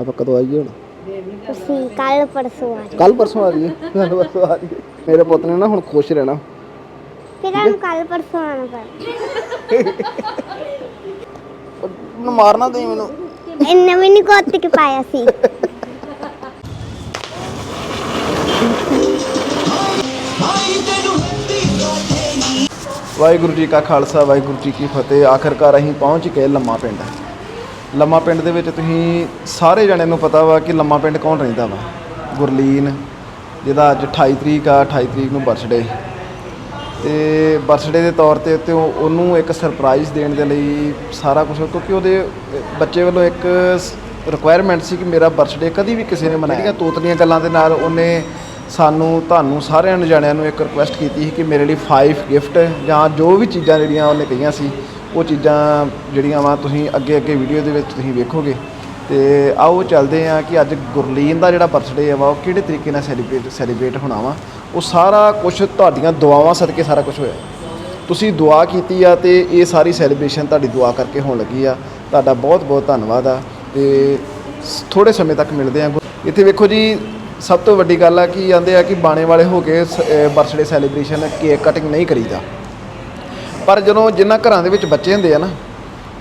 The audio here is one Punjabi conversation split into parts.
ਆਪਾਂ ਕਦੋਂ ਆਈਏ ਹੁਣ? ਤੁਸੀਂ ਕੱਲ ਪਰਸੋਂ ਆ ਜਾਓ ਕੱਲ ਪਰਸੋਂ ਆ ਜਾਈਏ? ਕੱਲ ਪਰਸੋਂ ਆ ਜਾਈਏ। ਮੇਰੇ ਪੁੱਤ ਨੇ ਨਾ ਹੁਣ ਖੁਸ਼ ਰਹਿਣਾ। ਫਿਰ ਤੁਹਾਨੂੰ ਕੱਲ ਪਰਸੋਂ ਆਣਾ ਪੈਣਾ। ਉਹਨੂੰ ਮਾਰਨਾ ਦੇ ਮੈਨੂੰ। ਇੰਨੇ ਵੀ ਨਹੀਂ ਕੋਤ ਕੇ ਪਾਇਆ ਸੀ। ਵਾਹਿਗੁਰੂ ਜੀ ਕਾ ਖਾਲਸਾ ਵਾਹਿਗੁਰੂ ਜੀ ਕੀ ਫਤਿਹ। ਆਖਰਕਾਰ ਅਸੀਂ ਪਹੁੰਚ ਗਏ ਲੰਮਾ ਪਿੰਡ। ਲੰਮਾ ਪਿੰਡ ਦੇ ਵਿੱਚ ਤੁਸੀਂ ਸਾਰੇ ਜਣਿਆਂ ਨੂੰ ਪਤਾ ਵਾ ਕਿ ਲੰਮਾ ਪਿੰਡ ਕੌਣ ਰਹਿੰਦਾ ਵਾ? ਗੁਰਲੀਨ, ਜਿਹਦਾ ਅੱਜ 28 ਤਰੀਕ ਆ 28 ਤਰੀਕ ਨੂੰ ਬਰਥਡੇ ਤੇ ਬਰਥਡੇ ਦੇ ਤੌਰ ਤੇ ਤੇ ਉਹ- ਉਹਨੂੰ ਇੱਕ ਸਰਪ੍ਰਾਈਜ਼ ਦੇਣ ਦੇ ਲਈ ਸਾਰਾ ਕੁਝ ਕਿਉਂਕਿ ਉਹਦੇ ਬੱਚੇ ਵੱਲੋਂ ਇੱਕ ਰਿਕੁਆਇਰਮੈਂਟ ਸੀ ਕਿ ਮੇਰਾ ਬਰਥਡੇ ਕਦੀ ਵੀ ਕਿਸੇ ਨੇ ਮਨਾਇਆ। ਜਿਹੜੀਆਂ ਤੋਤਲੀਆਂ ਗੱਲਾਂ ਦੇ ਨਾਲ ਉਹਨੇ ਸਾਨੂੰ, ਤੁਹਾਨੂੰ ਸਾਰਿਆਂ ਨੂੰ ਜਾਣਿਆਂ ਨੂੰ ਇੱਕ ਰਿਕੁਐਸਟ ਕੀਤੀ ਸੀ ਕਿ ਮੇਰੇ ਲਈ 5 ਗਿਫਟ ਜਾਂ ਜੋ ਵੀ ਚੀਜ਼ਾਂ ਜਿਹੜੀਆਂ ਉਹਨੇ ਕਹੀਆਂ ਸੀ ਉਹ ਚੀਜ਼ਾਂ ਜਿਹੜੀਆਂ ਵਾ ਤੁਸੀਂ ਅੱਗੇ ਅੱਗੇ ਵੀਡੀਓ ਦੇ ਵਿੱਚ ਤੁਸੀਂ ਵੇਖੋਗੇ। ਤੇ ਆਓ ਚੱਲਦੇ ਆ ਕਿ ਅੱਜ ਗੁਰਲੀਨ ਦਾ ਜਿਹੜਾ ਬਰਥਡੇ ਆ ਵਾ, ਉਹ ਕਿਹੜੇ ਤਰੀਕੇ ਨਾਲ ਸੈਲੀਬ੍ਰੇਟ ਸੈਲੀਬ੍ਰੇਟ ਹੋਣਾ ਵਾ। ਉਹ ਸਾਰਾ ਕੁਝ ਤੁਹਾਡੀਆਂ ਦੁਆਵਾਂ ਸਦਕੇ ਸਾਰਾ ਕੁਝ ਹੋਇਆ। ਤੁਸੀਂ ਦੁਆ ਕੀਤੀ ਆ ਤੇ ਇਹ ਸਾਰੀ ਸੈਲੀਬ੍ਰੇਸ਼ਨ ਤੁਹਾਡੀ ਦੁਆ ਕਰਕੇ ਹੋਣ ਲੱਗੀ ਆ। ਤੁਹਾਡਾ ਬਹੁਤ ਬਹੁਤ ਧੰਨਵਾਦ ਆ ਤੇ ਥੋੜੇ ਸਮੇਂ ਤੱਕ ਮਿਲਦੇ ਆ ਇੱਥੇ ਵੇਖੋ ਜੀ, ਸਭ ਤੋਂ ਵੱਡੀ ਗੱਲ ਆ ਕਿ ਆਂਦੇ ਆ ਕਿ ਬਾਣੇ ਵਾਲੇ ਹੋ ਕੇ ਬਰਥਡੇ ਸੈਲੀਬ੍ਰੇਸ਼ਨ ਕੇਕ ਕਟਿੰਗ ਨਹੀਂ ਕਰੀਦਾ। ਪਰ ਜਦੋਂ ਜਿਨ੍ਹਾਂ ਘਰਾਂ ਦੇ ਵਿੱਚ ਬੱਚੇ ਹੁੰਦੇ ਆ ਨਾ,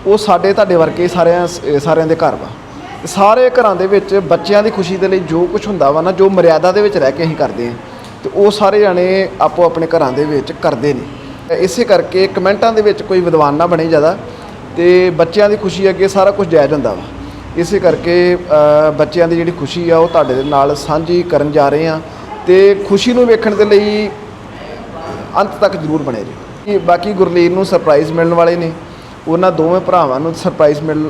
ਉਹ ਸਾਡੇ ਤੁਹਾਡੇ ਵਰਗੇ ਸਾਰਿਆਂ ਅਹ ਸਾਰਿਆਂ ਦੇ ਘਰ ਵਾ। ਸਾਰੇ ਘਰਾਂ ਦੇ ਵਿੱਚ ਬੱਚਿਆਂ ਦੀ ਖੁਸ਼ੀ ਦੇ ਲਈ ਜੋ ਕੁਝ ਹੁੰਦਾ ਵਾ ਨਾ, ਜੋ ਮਰਿਆਦਾ ਦੇ ਵਿੱਚ ਰਹਿ ਕੇ ਅਸੀਂ ਕਰਦੇ ਹਾਂ, ਤੇ ਉਹ ਸਾਰੇ ਜਾਣੇ ਆਪੋ ਆਪਣੇ ਘਰਾਂ ਦੇ ਵਿੱਚ ਕਰਦੇ ਨੇ। ਇਸੇ ਕਰਕੇ ਕਮੈਂਟਾਂ ਦੇ ਵਿੱਚ ਕੋਈ ਵਿਦਵਾਨ ਨਾ ਬਣੇ ਜ਼ਿਆਦਾ, ਤੇ ਬੱਚਿਆਂ ਦੀ ਖੁਸ਼ੀ ਅੱਗੇ ਸਾਰਾ ਕੁਝ ਜਾਇਜ਼ ਹੁੰਦਾ ਵਾ। ਇਸੇ ਕਰਕੇ ਬੱਚਿਆਂ ਦੀ ਜਿਹੜੀ ਖੁਸ਼ੀ ਆ, ਉਹ ਤੁਹਾਡੇ ਦੇ ਨਾਲ ਸਾਂਝੀ ਕਰਨ ਜਾ ਰਹੇ ਆ ਤੇ ਖੁਸ਼ੀ ਨੂੰ ਵੇਖਣ ਦੇ ਲਈ ਅੰਤ ਤੱਕ ਜ਼ਰੂਰ ਬਣੇ ਜੀ ਬਾਕੀ ਗੁਰਲੀਨ ਨੂੰ ਸਰਪ੍ਰਾਈਜ਼ ਮਿਲਣ ਵਾਲੇ ਨੇ। ਉਹਨਾਂ ਦੋਵੇਂ ਭਰਾਵਾਂ ਨੂੰ ਸਰਪ੍ਰਾਈਜ਼ ਮਿਲਣ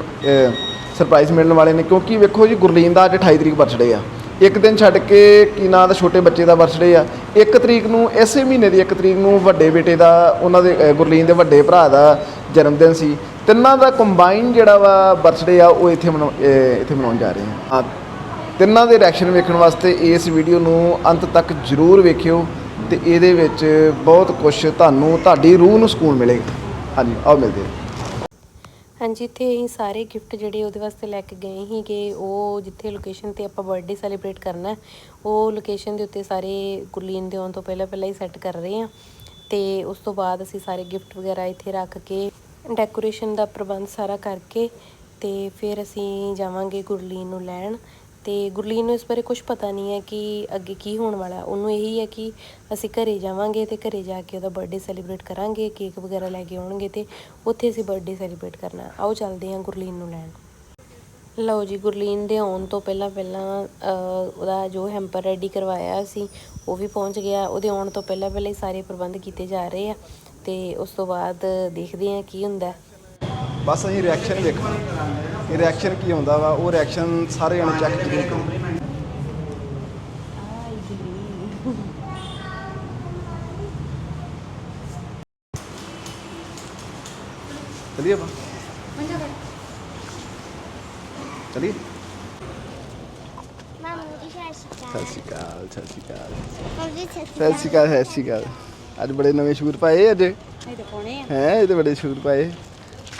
ਸਰਪ੍ਰਾਈਜ਼ ਮਿਲਣ ਵਾਲੇ ਨੇ। ਕਿਉਂਕਿ ਵੇਖੋ ਜੀ, ਗੁਰਲੀਨ ਦਾ ਅੱਜ 28 ਤਰੀਕ ਬਰਥਡੇ ਆ। ਇੱਕ ਦਿਨ ਛੱਡ ਕੇ ਕੀ ਨਾਂ ਦਾ ਛੋਟੇ ਬੱਚੇ ਦਾ ਬਰਥਡੇ ਆ। ਇੱਕ ਤਰੀਕ ਨੂੰ, ਇਸੇ ਮਹੀਨੇ ਦੀ ਇੱਕ ਤਰੀਕ ਨੂੰ ਵੱਡੇ ਬੇਟੇ ਦਾ, ਉਹਨਾਂ ਦੇ ਗੁਰਲੀਨ ਦੇ ਵੱਡੇ ਭਰਾ ਦਾ ਜਨਮ ਦਿਨ ਸੀ। ਤਿੰਨਾਂ ਦਾ ਕੰਬਾਈਨ ਜਿਹੜਾ ਵਾ ਬਰਥਡੇ ਆ, ਉਹ ਇੱਥੇ ਮਨਾਉ ਇੱਥੇ ਮਨਾਉਣ ਜਾ ਰਹੇ ਹਾਂ ਹਾਂ ਤਿੰਨਾਂ ਦੇ ਰਿਐਕਸ਼ਨ ਵੇਖਣ ਵਾਸਤੇ ਇਸ ਵੀਡੀਓ ਨੂੰ ਅੰਤ ਤੱਕ ਜ਼ਰੂਰ ਵੇਖਿਓ। ਤੇ ਇਹਦੇ ਵਿੱਚ ਬਹੁਤ ਕੁਝ ਤੁਹਾਨੂੰ, ਤੁਹਾਡੀ ਰੂਹ ਨੂੰ ਸਕੂਨ ਮਿਲੇਗਾ। ਹਾਂਜੀ, ਆਓ ਮਿਲਦੇ ਹਾਂ। ਹਾਂਜੀ, ਇੱਥੇ ਅਸੀਂ ਸਾਰੇ ਗਿਫਟ ਜਿਹੜੇ ਉਹਦੇ ਵਾਸਤੇ ਲੈ ਕੇ ਗਏ ਸੀਗੇ, ਉਹ ਜਿੱਥੇ ਲੋਕੇਸ਼ਨ ਤੇ ਆਪਾਂ ਬਰਥਡੇ ਸੈਲੀਬ੍ਰੇਟ ਕਰਨਾ ਉਹ ਲੋਕੇਸ਼ਨ ਦੇ ਉੱਤੇ ਸਾਰੇ ਗੁਰਲੀਨ ਦੇ ਆਉਣ ਤੋਂ ਪਹਿਲਾਂ ਪਹਿਲਾਂ ਹੀ ਸੈੱਟ ਕਰ ਰਹੇ ਹਾਂ। ਤੇ ਉਸ ਤੋਂ ਬਾਅਦ ਅਸੀਂ ਸਾਰੇ ਗਿਫਟ ਵਗੈਰਾ ਇੱਥੇ ਰੱਖ ਕੇ ਡੈਕੋਰੇਸ਼ਨ ਦਾ ਪ੍ਰਬੰਧ ਸਾਰਾ ਕਰਕੇ ਤੇ ਫਿਰ ਅਸੀਂ ਜਾਵਾਂਗੇ ਗੁਰਲੀਨ ਨੂੰ ਲੈਣ। ਤੇ ਗੁਰਲੀਨ ਨੂੰ ਇਸ ਬਾਰੇ ਕੁਝ ਪਤਾ ਨਹੀਂ ਹੈ ਕਿ ਅੱਗੇ ਕੀ ਹੋਣ ਵਾਲਾ ਉਹਨੂੰ ਇਹੀ ਹੈ ਕਿ ਅਸੀਂ ਘਰੇ ਜਾਵਾਂਗੇ ਤੇ ਘਰੇ ਜਾ ਕੇ ਉਹਦਾ ਬਰਥਡੇ ਸੈਲੀਬ੍ਰੇਟ ਕਰਾਂਗੇ ਕੇਕ ਵਗੈਰਾ ਲੈ ਕੇ ਆਉਣਗੇ ਤੇ ਉੱਥੇ ਅਸੀਂ ਬਰਥਡੇ ਸੈਲੀਬ੍ਰੇਟ ਕਰਨਾ ਆਓ ਚੱਲਦੇ ਹਾਂ ਗੁਰਲੀਨ ਨੂੰ ਲੈਣ। ਲਓ ਜੀ, ਗੁਰਲੀਨ ਦੇ ਆਉਣ ਤੋਂ ਪਹਿਲਾਂ ਪਹਿਲਾਂ ਉਹਦਾ ਜੋ ਹੈਂਪਰ ਰੈਡੀ ਕਰਵਾਇਆ ਸੀ, ਉਹ ਵੀ ਪਹੁੰਚ ਗਿਆ। ਉਹਦੇ ਆਉਣ ਤੋਂ ਪਹਿਲਾਂ ਪਹਿਲਾਂ ਹੀ ਸਾਰੇ ਪ੍ਰਬੰਧ ਕੀਤੇ ਜਾ ਰਹੇ ਆ ਤੇ ਉਸ ਤੋਂ ਬਾਅਦ ਦੇਖਦੇ ਹਾਂ ਕੀ ਹੁੰਦਾ ਬਸ ਅਸੀਂ ਰਿਐਕਸ਼ਨ ਵੇਖਣਾ ਰਿਐਕਸ਼ਨ ਕੀ ਹੁੰਦਾ ਵਾ? ਉਹ ਰਿਐਕਸ਼ਨ ਸਾਰੇ ਜਣੇ ਚੈੱਕ ਜ਼ਰੂਰ ਕਰੋ। ਚਲਿਏ ਬਾ ਚਲਿਏ? ਮਾਮੂ ਜੀ ਸਤਿ ਸ਼੍ਰੀ ਅਕਾਲ। ਸਤਿ ਸ਼੍ਰੀ ਅਕਾਲ ਸਤਿ ਸ਼੍ਰੀ ਅਕਾਲ ਸਤਿ ਸ਼੍ਰੀ ਅਕਾਲ। ਅੱਜ ਬੜੇ ਨਵੇਂ ਸ਼ੂਟ ਪਾਏ ਅੱਜ? ਇਹ ਤਾਂ ਪਾਉਣੇ ਆ। ਹੈ ਇਹ ਤੇ ਬੜੇ ਸ਼ੂਟ ਪਾਏ।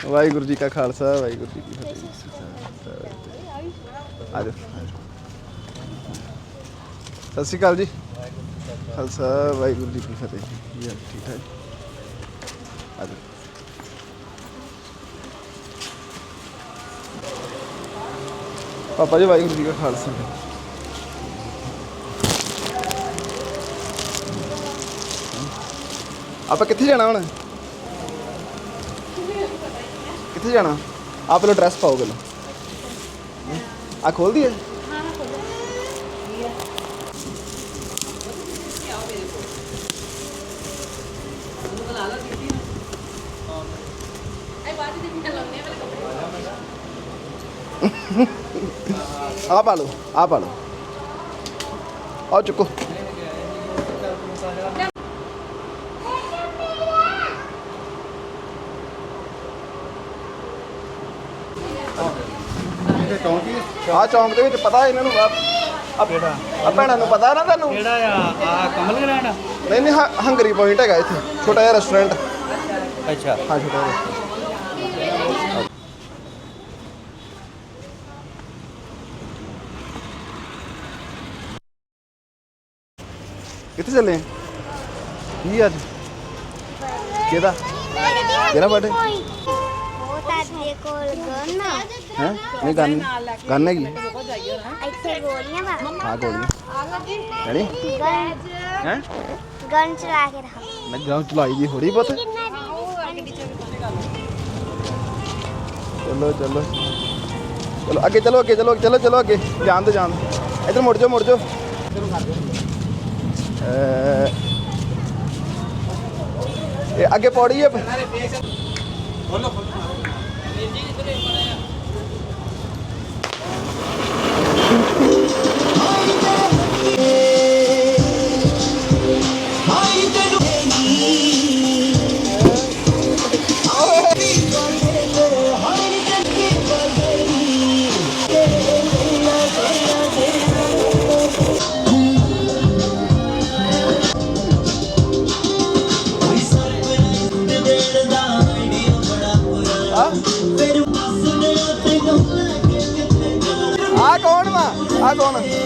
ਵਾਹਿਗੁਰੂ ਜੀ ਕਾ ਖਾਲਸਾ ਵਾਹਿਗੁਰੂ ਜੀ ਕੀ ਫਤਿਹ ਆ ਜਾਓ ਸਤਿ ਸ਼੍ਰੀ ਅਕਾਲ ਜੀ ਖਾਲਸਾ ਵਾਹਿਗੁਰੂ ਜੀ ਕੀ ਫਤਿਹ ਜੀ ਹਾਂ, ਠੀਕ ਠਾਕ ਆ ਜਾਓ ਪਾਪਾ ਜੀ ਵਾਹਿਗੁਰੂ ਜੀ ਕਾ ਖਾਲਸਾ ਆਪਾਂ ਕਿੱਥੇ ਜਾਣਾ ਹੁਣ ਕਿੱਥੇ ਜਾਣਾ। ਆਪ ਪਹਿਲਾਂ ਡਰੈਸ ਪਾਓ ਪਹਿਲਾਂ। ਆ ਖੋਲਦੀ ਹੈ ਆ ਪਾ ਲਓ ਆ ਪਾ ਲਓ। ਆ ਚੁੱਕੋ। ਆ ਚੌਂਕ ਦੇ ਵਿੱਚ ਪਤਾ ਇਹਨਾਂ ਨੂੰ? ਆ ਕਿਹੜਾ? ਆ ਭੈਣਾਂ ਨੂੰ ਪਤਾ ਨਾ ਤੁਹਾਨੂੰ ਕਿਹੜਾ ਆ? ਆ ਕਮਲ ਗ੍ਰੈਂਡ ਨਹੀਂ ਨਹੀਂ ਹੰਗਰੀ ਪੁਆਇੰਟ ਹੈਗਾ ਇੱਥੇ। ਛੋਟਾ ਜਿਹਾ ਰੈਸਟੋਰੈਂਟ ਅੱਛਾ। ਹਾਂ ਛੋਟਾ ਜਿਹਾ। ਕਿੱਥੇ ਚੱਲੇ? ਆ? ਕੀ ਅੱਜ? ਕਿਹਦਾ? ਤੇਰਾ ਬਰਥਡੇ ਤੁਹਾਡੇ ਕੋਲ ਗਨ ਆ ਹੈ ਨਹੀਂ ਗਨ ਗਨ ਹੈਗੀ ਇੱਥੇ ਗੋਲੀਆਂ ਵਾ ਹਾਂ ਗੋਲੀਆਂ ready ਗਨ ਹੈ ਗਨ ਚਲਾ ਕੇ ਰੱਖ ਮੈਂ ਗਾਉਂ ਚਲਾਈ ਦੀ ਥੋੜੀ ਬਹੁਤ ਚਲੋ ਚਲੋ ਚਲੋ ਅੱਗੇ ਚਲੋ ਅੱਗੇ ਚਲੋ ਚਲੋ ਚਲੋ ਅੱਗੇ ਜਾਣ ਦੋ ਜਾਣ ਦਿਓ। I don't know.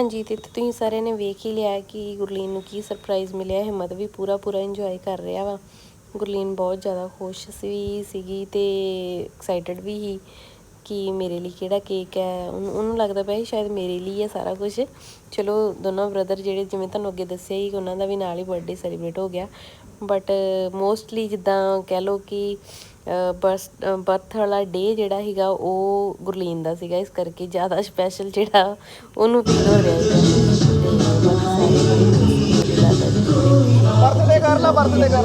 ਹਾਂਜੀ ਤੇ ਤੁਸੀਂ ਸਾਰਿਆਂ ਨੇ ਵੇਖ ਹੀ ਲਿਆ ਕਿ ਗੁਰਲੀਨ ਨੂੰ ਕੀ ਸਰਪ੍ਰਾਈਜ਼ ਮਿਲਿਆ, ਹਿੰਮਤ ਵੀ ਪੂਰਾ ਪੂਰਾ ਇੰਜੋਏ ਕਰ ਰਿਹਾ ਵਾ। ਗੁਰਲੀਨ ਬਹੁਤ ਜ਼ਿਆਦਾ ਖੁਸ਼ ਸੀ, ਸੀਗੀ ਤੇ ਐਕਸਾਈਟਡ ਵੀ ਸੀ ਕਿ ਮੇਰੇ ਲਈ ਕਿਹੜਾ ਕੇਕ ਹੈ। ਉਹਨੂੰ ਲੱਗਦਾ ਪਿਆ ਸੀ ਸ਼ਾਇਦ ਮੇਰੇ ਲਈ ਹੈ ਸਾਰਾ ਕੁਝ ਚਲੋ ਦੋਨੋਂ ਬ੍ਰਦਰ ਜਿਹੜੇ ਜਿਵੇਂ ਤੁਹਾਨੂੰ ਅੱਗੇ ਦੱਸਿਆ ਹੀ ਉਹਨਾਂ ਦਾ ਵੀ ਨਾਲ ਹੀ ਬਰਥਡੇ ਸੈਲੀਬ੍ਰੇਟ ਹੋ ਗਿਆ। ਬਟ ਮੋਸਟਲੀ ਜਿੱਦਾਂ ਕਹਿ ਲਓ ਕਿ ਬਰਥ ਵਾਲਾ ਡੇ ਜਿਹੜਾ ਸੀਗਾ ਉਹ ਗੁਰਲੀਨ ਦਾ ਸੀਗਾ। ਇਸ ਕਰਕੇ ਜ਼ਿਆਦਾ ਸਪੈਸ਼ਲ ਜਿਹੜਾ ਉਹਨੂੰ ਫੀਲ ਹੋ ਰਿਹਾ ਸੀਗਾ। ਬਰਥਡੇ ਕਰ ਲੈ ਬਰਥਡੇ ਕਰ।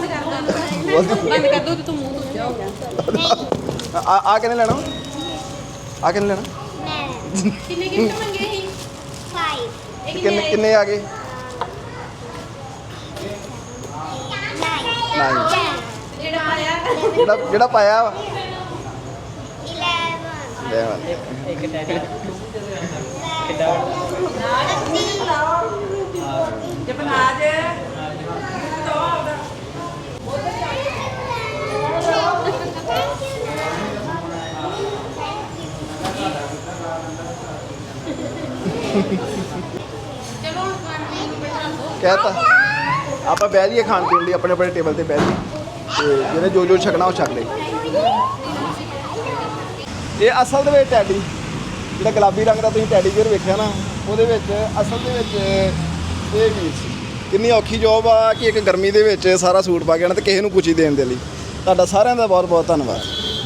ਬੰਦ ਬੰਦ ਕਰ ਦੋ ਤੇ ਤੂੰ ਮੂੰਹ ਧੋ। ਆ ਆ ਕਿਨੇ ਲੈਣਾ? ਆ ਕਿਨੇ ਲੈਣਾ? ਮੈਂ ਕਿੰਨੇ ਗਿਫਟ ਮੰਗੇ ਸੀ? 5 ਕਿੰਨੇ ਕਿੰਨੇ ਆ ਗਏ? 9 9 ਜਿਹੜਾ ਪਾਇਆ। ਜਿਹੜਾ ਜਿਹੜਾ ਪਾਇਆ ਵਾ? 11 ਲੈ ਵਾ ਇੱਕ ਡੈਡੀ ਕਿੱਡਾ ਕਹਿਤਾ। ਆਪਾਂ ਬਹਿ ਜਾਈਏ ਖਾਣ ਪੀਣ ਲਈ, ਆਪਣੇ ਆਪਣੇ ਟੇਬਲ ਤੇ ਬਹਿ ਜਾਈਏ। ਤੇ ਜਿਹਨੇ ਜੋ ਜੋ ਛਕਣਾ ਉਹ ਛਕ ਲੇ। ਇਹ ਅਸਲ ਦੇ ਵਿੱਚ ਟੈਡੀ ਜਿਹੜਾ ਗੁਲਾਬੀ ਰੰਗ ਦਾ ਤੁਸੀਂ ਟੈਡੀ ਬੀਅਰ ਵੇਖਿਆ ਨਾ, ਉਹਦੇ ਵਿੱਚ, ਅਸਲ ਦੇ ਵਿੱਚ ਇਹ ਵੀਰ ਸੀ। ਕਿੰਨੀ ਔਖੀ ਜੋਬ ਆ ਕਿ ਇੱਕ ਗਰਮੀ ਦੇ ਵਿੱਚ ਸਾਰਾ ਸੂਟ ਪਾ ਕੇ ਆਉਣਾ ਤੇ ਕਿਸੇ ਨੂੰ ਕੁਛ ਦੇਣ ਦੇ ਲਈ। ਤੁਹਾਡਾ ਸਾਰਿਆਂ ਦਾ ਬਹੁਤ ਬਹੁਤ ਧੰਨਵਾਦ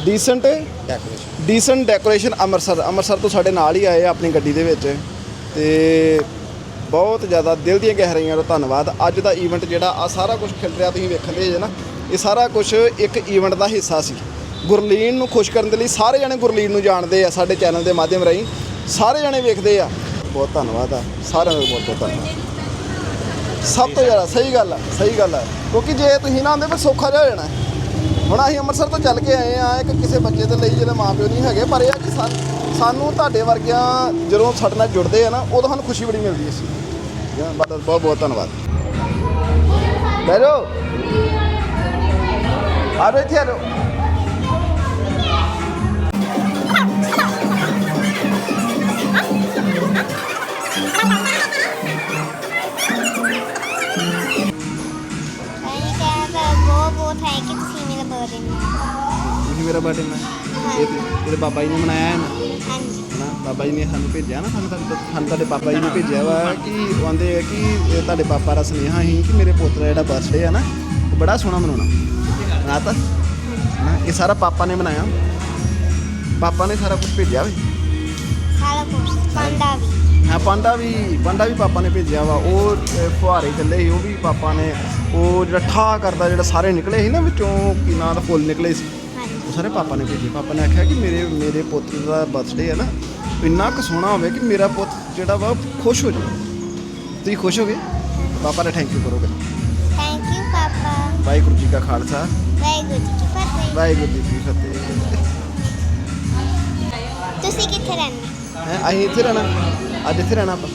decent decoration decent decoration Amritsar Amritsar ਤੋਂ ਸਾਡੇ ਨਾਲ ਹੀ ਆਏ ਆ ਆਪਣੀ ਗੱਡੀ ਦੇ ਵਿੱਚ। ਤੇ ਬਹੁਤ ਜ਼ਿਆਦਾ ਦਿਲ ਦੀਆਂ ਗਹਿਰਾਈਆਂ ਤੋਂ ਧੰਨਵਾਦ। ਅੱਜ ਦਾ ਇਵੈਂਟ ਜਿਹੜਾ ਆ ਸਾਰਾ ਕੁਝ ਖਿਲ ਰਿਹਾ ਤੁਸੀਂ ਵੇਖਣ ਦੇ ਜੇ ਨਾ ਇਹ ਸਾਰਾ ਕੁਝ ਇੱਕ ਇਵੈਂਟ ਦਾ ਹਿੱਸਾ ਸੀ। ਗੁਰਲੀਨ ਨੂੰ ਖੁਸ਼ ਕਰਨ ਦੇ ਲਈ ਸਾਰੇ ਜਣੇ ਗੁਰਲੀਨ ਨੂੰ ਜਾਣਦੇ ਆ ਸਾਡੇ ਚੈਨਲ ਦੇ ਮਾਧਿਅਮ ਰਾਹੀਂ। ਸਾਰੇ ਜਣੇ ਵੇਖਦੇ ਆ। ਬਹੁਤ ਧੰਨਵਾਦ ਆ। ਸਾਰਿਆਂ ਦਾ ਬਹੁਤ ਬਹੁਤ ਧੰਨਵਾਦ। ਸਭ ਤੋਂ ਜ਼ਿਆਦਾ ਸਹੀ ਗੱਲ ਆ ਸਹੀ ਗੱਲ ਆ। ਕਿਉਂਕਿ ਜੇ ਤੁਸੀਂ ਨਾ ਆਉਂਦੇ ਫਿਰ ਸੌਖਾ ਜਿਹਾ ਹੋ ਜਾਣਾ। ਹੁਣ ਅਸੀਂ ਅੰਮ੍ਰਿਤਸਰ ਤੋਂ ਚੱਲ ਕੇ ਆਏ ਆ ਇੱਕ ਕਿਸੇ ਬੱਚੇ ਦੇ ਲਈ ਜਿਹਦੇ ਮਾਪਿਓ ਨਹੀਂ ਹੈਗੇ ਪਰ ਇਹ ਆ ਕਿ ਸਾਨ- ਸਾਨੂੰ ਤੁਹਾਡੇ ਵਰਗਿਆਂ ਜਦੋਂ ਸਾਡੇ ਨਾਲ ਜੁੜਦੇ ਆ ਨਾ ਉਦੋਂ ਸਾਨੂੰ ਖੁਸ਼ੀ ਬੜੀ ਮਿਲਦੀ ਹੈ ਦੀ। ਬਹੁਤ ਬਹੁਤ ਧੰਨਵਾਦ। ਬੈਠੋ ਆ ਇੱਥੇ ਆ ਜਾਓ। ਤੁਸੀਂ ਮੇਰਾ ਬਰਥਡੇ ਮਨਾਇਆ ਇਹ ਤੇ- ਇਹਦੇ ਬਾਬਾ ਜੀ ਨੇ ਮਨਾਇਆ ਹੈ ਨਾ? ਹਾਂਜੀ। ਹਨਾ? ਬਾਬਾ ਜੀ ਨੇ ਸਾਨੂੰ ਭੇਜਿਆ ਨਾ ਸਾਨੂੰ ਤੁਹਾਡੇ ਸਾਨੂੰ ਤੁਹਾਡੇ ਪਾਪਾ ਜੀ ਨੇ ਭੇਜਿਆ ਵਾ ਕਿ ਉਹ ਆਂਦੇ ਆ ਕਿ ਇਹ ਤੁਹਾਡੇ ਪਾਪਾ ਦਾ ਸੁਨੇਹਾ ਸੀ ਕਿ ਮੇਰੇ ਪੁੱਤ ਦਾ ਜਿਹੜਾ ਬਰਥਡੇ ਆ ਨਾ ਉਹ ਬੜਾ ਸੋਹਣਾ ਮਨਾਉਣਾ। ਮਨਾਤਾ ਨਾ ਇਹ ਸਾਰਾ ਪਾਪਾ ਨੇ ਬਣਾਇਆ ਪਾਪਾ ਨੇ ਸਾਰਾ ਕੁਝ ਭੇਜਿਆ ਵੇ। ਸਾਰਾ ਕੁਝ ਪਾਂਡਾ ਵੀ। ਹਾਂ ਪਾਂਡਾ ਵੀ ਪਾਂਡਾ ਵੀ ਪਾਪਾ ਨੇ ਭੇਜਿਆ ਵਾ। ਉਹ ਅਹ, ਫੁਹਾਰੇ ਚੱਲੇ ਸੀ ਉਹ ਵੀ ਪਾਪਾ ਨੇ ਉਹ ਜਿਹੜਾ ਠਾ ਕਰਦਾ ਜਿਹੜਾ ਸਾਰੇ ਨਿਕਲੇ ਸੀ ਨਾ ਵਿੱਚੋਂ ਕੀ ਨਾਂ ਦਾ ਫੁੱਲ ਨਿਕਲੇ ਸੀ। ਹਾਂਜੀ। ਉਹ ਸਾਰੇ ਪਾਪਾ ਨੇ ਭੇਜੇ। ਪਾਪਾ ਨੇ ਆਖਿਆ ਕਿ ਮੇਰੇ ਮੇਰੇ ਪੁੱਤ ਦਾ ਬਰਥਡੇ ਹੈ ਨਾ ਇੰਨਾ ਕੁ ਸੋਹਣਾ ਹੋਵੇ ਕਿ ਮੇਰਾ ਪੁੱਤ ਜਿਹੜਾ ਵਾ ਖੁਸ਼ ਹੋ ਜਾਵੇ। ਤੁਸੀਂ ਖੁਸ਼ ਹੋਗੇ? ਪਾਪਾ ਨੇ ਥੈਂਕ ਯੂ ਕਰੋਗੇ। ਥੈਂਕ ਯੂ ਪਾਪਾ। ਵਾਹਿਗੁਰੂ ਜੀ ਕਾ ਖਾਲਸਾ। ਵਾਹਿਗੁਰੂ ਜੀ ਕੀ ਫਤਿਹ। ਵਾਹਿਗੁਰੂ ਜੀ ਕੀ ਫਤਿਹ। ਤੁਸੀਂ ਕਿੱਥੇ ਰਹਿੰਦੇ? ਹੈ ਅਸੀਂ ਇੱਥੇ ਰਹਿਣਾ। ਅੱਜ ਇੱਥੇ ਰਹਿਣਾ ਆਪਾਂ।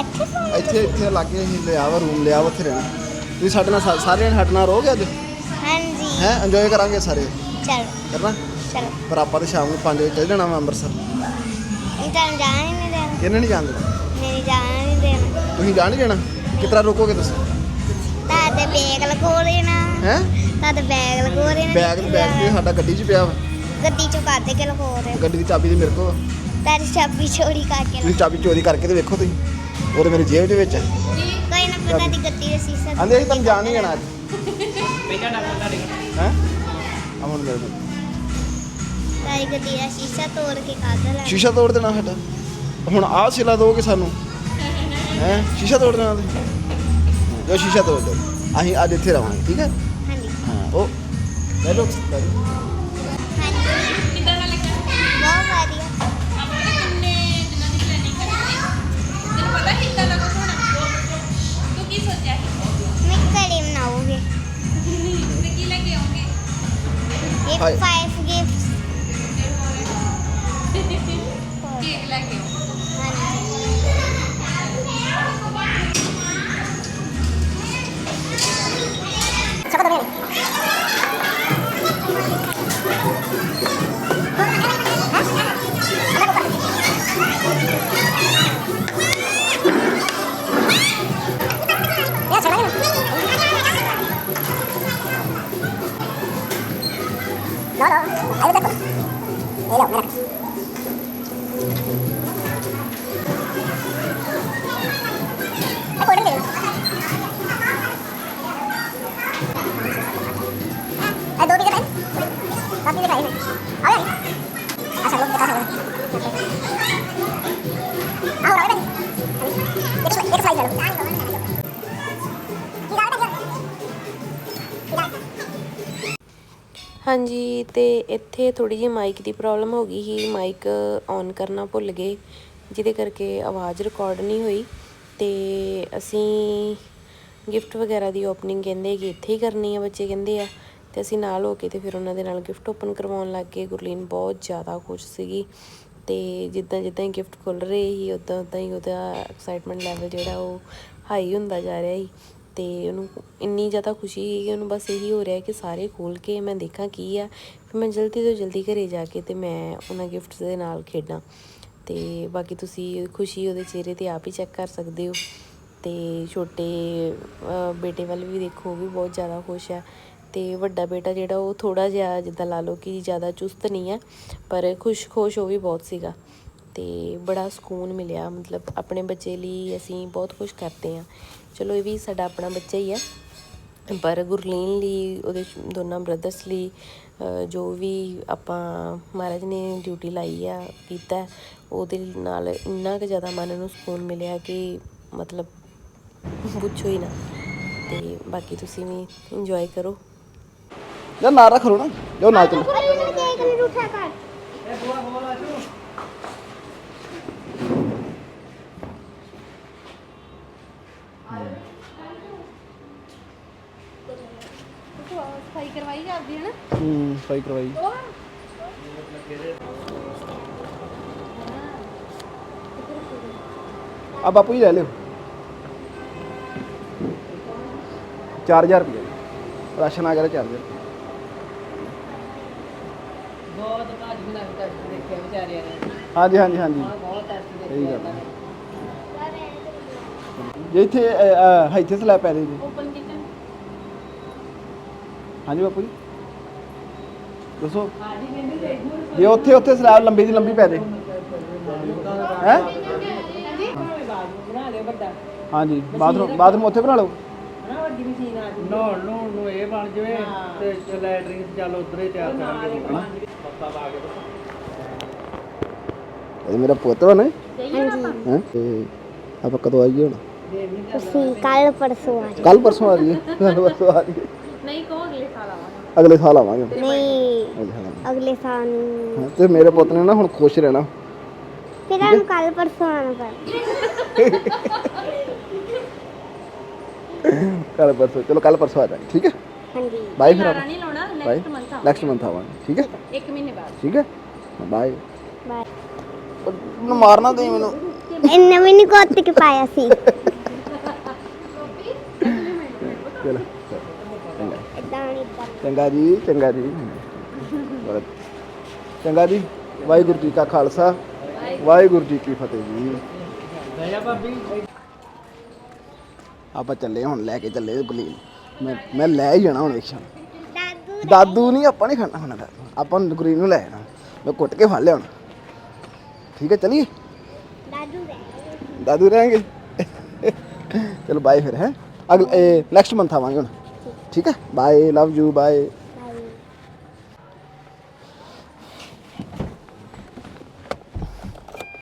ਇੱਥੇ ਸੌਂ ਇੱਥੇ ਇੱਥੇ ਲਾਗੇ ਅਸੀਂ ਲਿਆ ਵਾ ਰੂਮ ਲਿਆ ਵਾ ਉੱਥੇ ਰਹਿਣਾ। ਤੁਸੀਂ ਸਾਡੇ ਨਾਲ ਸਾ- ਸਾਰੇ ਜਣੇ ਸਾਡੇ ਨਾਲ ਰਹੋਗੇ ਅੱਜ? ਹਾਂਜੀ। ਹੈ? ਇੰਜੋਏ ਕਰਾਂਗੇ ਸਾਰੇ। ਚਲੋ। ਕਰਨਾ? ਚਲੋ। ਪਰ ਆਪਾਂ ਤੇ ਸ਼ਾਮ ਨੂੰ 5 ਵਜੇ ਚੱਲ ਜਾਣਾ ਵਾ ਅੰਮ੍ਰਿਤਸਰ। ਇਹ ਤਾਂ ਜਾਣ ਹੀ ਨਹੀਂ ਦੇਣਾ। ਕਿਹਨੇ ਨਹੀਂ ਜਾਣਦੇ ਮੇਰੀ ਜਾਣ ਨਹੀਂ ਦੇਣਾ। ਤੁਸੀਂ ਜਾਣ ਨਹੀਂ ਜਾਣਾ ਕਿਤਰਾ ਰੋਕੋਗੇ ਤੁਸੀਂ? ਤੁਹਾਡੇ ਬੈਗ ਲਗੋ ਦੇਣਾ। ਹੈ? ਤੁਹਾਡੇ ਬੈਗ ਲਗੋ ਬੈਗ ਬੈਗ ਤੇ ਸਾਡਾ ਗੱਡੀ 'ਚ ਪਿਆ ਵਾ। ਗੱਡੀ ਚੋਂ ਕੱਢ ਕੇ ਲਗੋ ਦੇ ਗੱਡੀ ਦੀ ਚਾਬੀ ਤੇ ਮੇਰੇ ਕੋਲ ਆ। ਤੁਹਾਡੀ ਚਾਬੀ ਚੋਰੀ ਕਰਕੇ ਤੁਸੀਂ ਚਾਬੀ ਚੋਰੀ ਕਰਕੇ ਤੇ ਵੇਖੋ ਤੁਸੀਂ। ਉਹ ਤੇ ਮੇਰੀ ਜੇਬ ਦੇ ਵਿੱਚ ਹੈ ਦੀ ਗੱਡੀ ਦਾ ਸੀਸਾ ਆਂਦੇ ਅਸੀਂ ਤੁਹਾਨੂੰ ਜਾਣ ਨਹੀਂ ਜਾਣਾ ਅੱਜ। ਪਹਿਲਾਂ ਡਾਕਟਰ ਤੁਹਾਡੇ ਕੋਲ। ਹੈ? ਅਮਨ ਮੇਰੇ ਕੋਲ ਤੁਹਾਡੀ ਗੱਡੀ ਦਾ ਸ਼ੀਸ਼ਾ ਤੋੜ ਕੇ ਕੱਢ ਲੈ ਸ਼ੀਸ਼ਾ ਤੋੜ ਦੇਣਾ ਸਾਡਾ। ਹੁਣ ਆਹ ਸਿਲਾ ਦੋਗੇ ਸਾਨੂੰ। ਹੈ? ਸ਼ੀਸ਼ਾ ਤੋੜ ਦੇਣਾ ਤੁਸੀਂ। ਜੋ ਸ਼ੀਸ਼ਾ ਤੋੜ ਦਿਓ ਅਸੀਂ ਅੱਜ ਇੱਥੇ ਰਵਾਂਗੇ ਠੀਕ ਹੈ? ਹਾਂਜੀ। ਹਾਂ ਉਹ ਲੈ ਲਓ ਲੈ ਲਓ। ਹਾਂਜੀ, ਤੇ ਇੱਥੇ ਥੋੜੀ ਜਿਹੀ ਮਾਈਕ ਦੀ ਪ੍ਰੋਬਲਮ ਹੋ ਗਈ ਸੀ। ਮਾਈਕ ਔਨ ਕਰਨਾ ਭੁੱਲ ਗਏ, ਜਿਹਦੇ ਕਰਕੇ ਆਵਾਜ਼ ਰਿਕਾਰਡ ਨਹੀਂ ਹੋਈ। ਤੇ ਅਸੀਂ ਗਿਫਟ ਵਗੈਰਾ ਦੀ ਓਪਨਿੰਗ ਕਹਿੰਦੇ ਕਿ ਇੱਥੇ ਹੀ ਕਰਨੀ ਆ ਬੱਚੇ ਕਹਿੰਦੇ ਆ। ਤੇ ਅਸੀਂ ਨਾਲ ਹੋ ਕੇ ਤੇ ਫਿਰ ਉਹਨਾਂ ਦੇ ਨਾਲ ਗਿਫਟ ਓਪਨ ਕਰਵਾਉਣ ਲੱਗ ਗਏ। ਗੁਰਲੀਨ ਬਹੁਤ ਜ਼ਿਆਦਾ ਖੁਸ਼ ਸੀਗੀ। ਤੇ ਜਿੱਦਾਂ ਜਿੱਦਾਂ ਹੀ ਗਿਫਟ ਖੁੱਲ ਰਹੇ ਸੀ, ਉਦਾਂ ਉਦਾਂ ਹੀ ਉਹਦਾ ਐਕਸਾਈਟਮੈਂਟ ਲੈਵਲ ਜਿਹੜਾ ਉਹ ਹਾਈ ਹੁੰਦਾ ਜਾ ਰਿਹਾ ਸੀ। ਤੇ ਉਹਨੂੰ ਇੰਨੀ ਜ਼ਿਆਦਾ ਖੁਸ਼ੀ ਸੀ ਕਿ ਉਹਨੂੰ ਬਸ ਇਹੀ ਹੋ ਰਿਹਾ ਕਿ ਸਾਰੇ ਖੋਲ ਕੇ ਮੈਂ ਦੇਖਾਂ ਕੀ ਆ। ਫਿਰ ਮੈਂ ਜਲਦੀ ਤੋਂ ਜਲਦੀ ਘਰੇ ਜਾ ਕੇ ਤੇ ਮੈਂ ਉਹਨਾਂ ਗਿਫਟਸ ਦੇ ਨਾਲ ਖੇਡਾਂ। ਤੇ ਬਾਕੀ ਤੁਸੀਂ ਖੁਸ਼ੀ ਉਹਦੇ ਚਿਹਰੇ ਤੇ ਆਪ ਹੀ ਚੈੱਕ ਕਰ ਸਕਦੇ ਹੋ। ਤੇ ਛੋਟੇ ਬੇਟੇ ਵੱਲ ਵੀ ਦੇਖੋ, ਉਹ ਵੀ ਬਹੁਤ ਜ਼ਿਆਦਾ ਖੁਸ਼ ਹੈ ਤੇ ਵੱਡਾ ਬੇਟਾ ਜਿਹੜਾ ਉਹ ਥੋੜਾ ਜਿਹਾ ਜਿੱਦਾਂ ਲਾ ਲਓ ਕਿ ਜ਼ਿਆਦਾ ਚੁਸਤ ਨਹੀਂ ਹੈ ਪਰ ਖੁਸ਼ ਖੁਸ਼ ਉਹ ਵੀ ਬਹੁਤ ਸੀਗਾ। ਤੇ ਬੜਾ ਸਕੂਨ ਮਿਲਿਆ, ਮਤਲਬ ਆਪਣੇ ਬੱਚੇ ਲਈ ਅਸੀਂ ਬਹੁਤ ਕੁਝ ਕਰਦੇ ਹਾਂ। ਚਲੋ ਇਹ ਵੀ ਸਾਡਾ ਆਪਣਾ ਬੱਚਾ ਹੀ ਹੈ ਪਰ ਗੁਰਲੀਨ ਲਈ ਉਹਦੇ ਦੋਨਾਂ ਬ੍ਰਦਰਸ ਲਈ ਜੋ ਵੀ ਆਪਾਂ ਮਹਾਰਾਜ ਨੇ ਡਿਊਟੀ ਲਾਈ ਆ ਕੀਤਾ ਉਹਦੇ ਨਾਲ ਇੰਨਾ ਕੁ ਜ਼ਿਆਦਾ ਮਨ ਨੂੰ ਸਕੂਨ ਮਿਲਿਆ ਕਿ ਮਤਲਬ ਪੁੱਛੋ ਹੀ ਨਾ। ਤੇ ਬਾਕੀ ਤੁਸੀਂ ਵੀ ਇੰਜੋਏ ਕਰੋ। ਯਾਰ ਨਾਲ ਰੱਖ ਲਓ ਨਾ ਜੋ ਨਾਲ ਚੱਲੋ ਇਹ ਕੇਕ ਨਹੀਂ ਉਠਾ ਕਰ ਸਫ਼ਾਈ ਕਰਵਾਈ ਜਾਂਦੀ ਹੈ ਨਾ? ਹੂੰ ਸਫ਼ਾਈ ਕਰਵਾਈ। ਆ ਬਾਪੂ ਜੀ ਲੈ ਲਿਓ। 4000 ਰੁਪਏ ਰਾਸ਼ਨ ਆ ਗਿਆ 4000 ਬਹੁਤ ਭਾਜ ਬਣਾ ਕੇ ਤੜਕ ਦੇਖਿਆ ਵਿਚਾਰਿਆਂ ਨੇ। ਹਾਂਜੀ ਹਾਂਜੀ ਹਾਂਜੀ। ਬਹੁਤ ਤਰਸ ਸਹੀ ਗੱਲ ਹੈ। ਜੇ ਇੱਥੇ ਅ, ਅ, ਇੱਥੇ ਸਲੈਬ ਪੈ ਦੇ ਜੀ। ਕਿਚਨ ਹਾਂਜੀ ਬਾਪੂ ਜੀ। ਦੱਸੋ। ਜੇ ਉੱਥੇ ਉੱਥੇ ਸਲੈਬ ਲੰਬੀ ਦੀ ਲੰਬੀ ਪੈ ਦੇ ਹੈ? ਹਾਂਜੀ ਬਾਥਰੂਮ ਬਾਥਰੂਮ ਉੱਥੇ ਬਣਾ ਲਓ। ਨਾ ਵੱਡੀ ਮਸ਼ੀਨ ਆ ਜੂ ਨਹਾਉਣ ਨੂੰ ਨੂੰ ਇਹ ਬਣ ਜਵੇ ਤੇ ਲੈਟਰਿੰਗ ਚੱਲ ਉਧਰ ਹੀ ਤਿਆਰ ਕਰਾਂਗੇ। ਪੱਤਾ ਲਾ ਕੇ ਇਹ ਮੇਰਾ ਪੁੱਤ ਵਾ ਨਾ। ਹਾਂਜੀ। ਹੈ? ਤੇ ਆਪਾਂ ਕਦੋਂ ਆਈਏ ਹੁਣ? ਤੁਸੀਂ ਕੱਲ ਪਰਸੋਂ ਆ ਕੱਲ ਪਰਸੋਂ ਆ ਰਹੀ ਹੈ ਕੱਲ ਪਰਸੋਂ ਆ ਰਹੀ ਹੈ ਨਹੀਂ ਕਹੋ ਅਗਲੇ ਸਾਲ ਆਵਾਂਗੇ? ਅਗਲੇ ਸਾਲ ਆਵਾਂਗੇ। ਹੁਣ। ਨਹੀਂ ਅਗਲੇ ਸਾਲ ਆਵਾਂਗੇ। ਅਗਲੇ ਸਾਲ ਨੂੰ ਹਾਂ, ਤੇ ਮੇਰੇ ਪੁੱਤ ਨੇ ਨਾ ਹੁਣ ਖੁਸ਼ ਰਹਿਣਾ। ਫਿਰ ਸਾਨੂੰ ਕੱਲ ਪਰਸੋਂ ਆਉਣਾ ਪੈਣਾ। ਕੱਲ ਪਰਸੋਂ ਚਲੋ ਕੱਲ ਪਰਸੋਂ ਆ ਜਾਵਾਂਗੇ ਠੀਕ ਹੈ? ਹਾਂਜੀ। ਬਾਏ ਫਿਰ ਆਪਾਂ। ਨਹੀਂ ਲਾਉਣਾ ਬਾਏ ਨੈਕਸਟ ਮੰਥ ਆ ਨੈਕਸਟ ਮੰਥ ਆਵਾਂਗੇ ਠੀਕ ਹੈ? ਇੱਕ ਮਹੀਨੇ ਬਾਅਦ। ਠੀਕ ਹੈ? ਬਾਏ ਬਾਏ ਮੈਨੂੰ ਮਾਰਨਾ ਦੇ ਮੈਨੂੰ। ਇਹ ਨਵੀਂ ਨੀ ਕੋਟ ਕੇ ਪਾਇਆ ਸੀ। ਚਲੋ। ਚੰਗਾ ਜੀ ਚੰਗਾ ਜੀ। ਚੰਗਾ ਜੀ ਵਾਹਿਗੁਰੂ ਜੀ ਕਾ ਖਾਲਸਾ ਵਾਹਿਗੁਰੂ ਜੀ ਕੀ ਫਤਿਹ ਜੀ। ਆਪਾਂ ਚੱਲੇ ਹੁਣ ਲੈ ਕੇ ਚੱਲੇ ਗੁਲੀਨ ਮੈਂ ਮੈਂ ਲੈ ਹੀ ਜਾਣਾ ਹੁਣ ਰਿਕਸ਼ਾ ਦਾਦੂ ਨਹੀਂ ਆਪਾਂ ਨਹੀਂ ਖਾਣਾ ਹੁਣ ਦਾਦੂ। ਆਪਾਂ ਨੂੰ ਗੁਲੀਨ ਨੂੰ ਲੈ ਜਾਣਾ। ਮੈਂ ਕੁੱਟ ਕੇ ਫੜ ਲਿਆ ਹੁਣ। ਠੀਕ ਹੈ ਚਲੀਏ? ਦਾਦੂ ਦਾਦੂ ਰਹਿਣਗੇ? ਚਲੋ ਬਾਏ ਫਿਰ ਹੈ। ਅਗਲੇ ਨੈਕਸਟ ਮੰਥ ਆਵਾਂਗੇ ਹੁਣ। ਠੀਕ ਹੈ? Bye love you bye